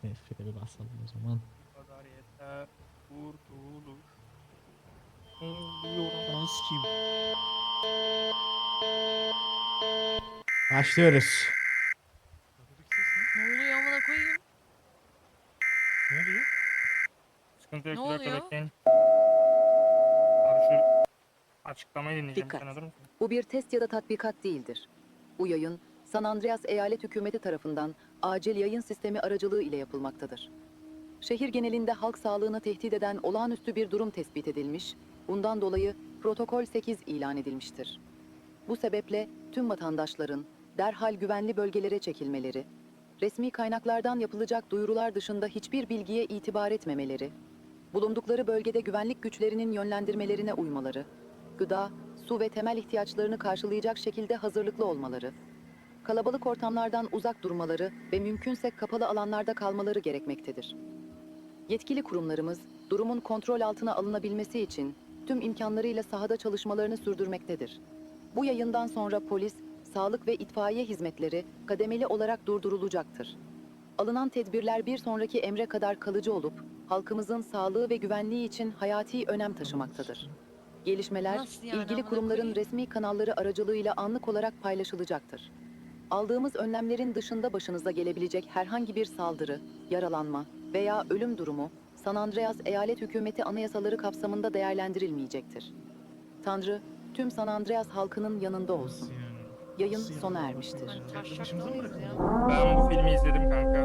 Freni basalım o zaman. Bu kadar yeter. Başlıyoruz. Ne oluyor amına koyayım? Ne oluyor? Sıkıntı yok. Ne bir dakika oluyor? bekleyin. Abi şu açıklamayı dinleyeceğim. Dikkat. Sen hazır mısın? Bu bir test ya da tatbikat değildir. Bu yayın San Andreas Eyalet Hükümeti tarafından acil yayın sistemi aracılığı ile yapılmaktadır. Şehir genelinde halk sağlığını tehdit eden olağanüstü bir durum tespit edilmiş, bundan dolayı Protokol 8 ilan edilmiştir. Bu sebeple tüm vatandaşların derhal güvenli bölgelere çekilmeleri, resmi kaynaklardan yapılacak duyurular dışında hiçbir bilgiye itibar etmemeleri, bulundukları bölgede güvenlik güçlerinin yönlendirmelerine uymaları, gıda, su ve temel ihtiyaçlarını karşılayacak şekilde hazırlıklı olmaları, kalabalık ortamlardan uzak durmaları ve mümkünse kapalı alanlarda kalmaları gerekmektedir. Yetkili kurumlarımız durumun kontrol altına alınabilmesi için tüm imkanlarıyla sahada çalışmalarını sürdürmektedir. Bu yayından sonra polis, sağlık ve itfaiye hizmetleri kademeli olarak durdurulacaktır. Alınan tedbirler bir sonraki emre kadar kalıcı olup halkımızın sağlığı ve güvenliği için hayati önem taşımaktadır. Gelişmeler yani ilgili kurumların resmi kanalları aracılığıyla anlık olarak paylaşılacaktır. Aldığımız önlemlerin dışında başınıza gelebilecek herhangi bir saldırı, yaralanma veya ölüm durumu San Andreas Eyalet Hükümeti anayasaları kapsamında değerlendirilmeyecektir. Tanrı tüm San Andreas halkının yanında olsun. Yayın sona ermiştir. Ben bu filmi izledim kanka.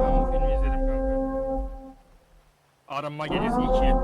Ben bu filmi izledim kanka. Arınma Gecesi 2.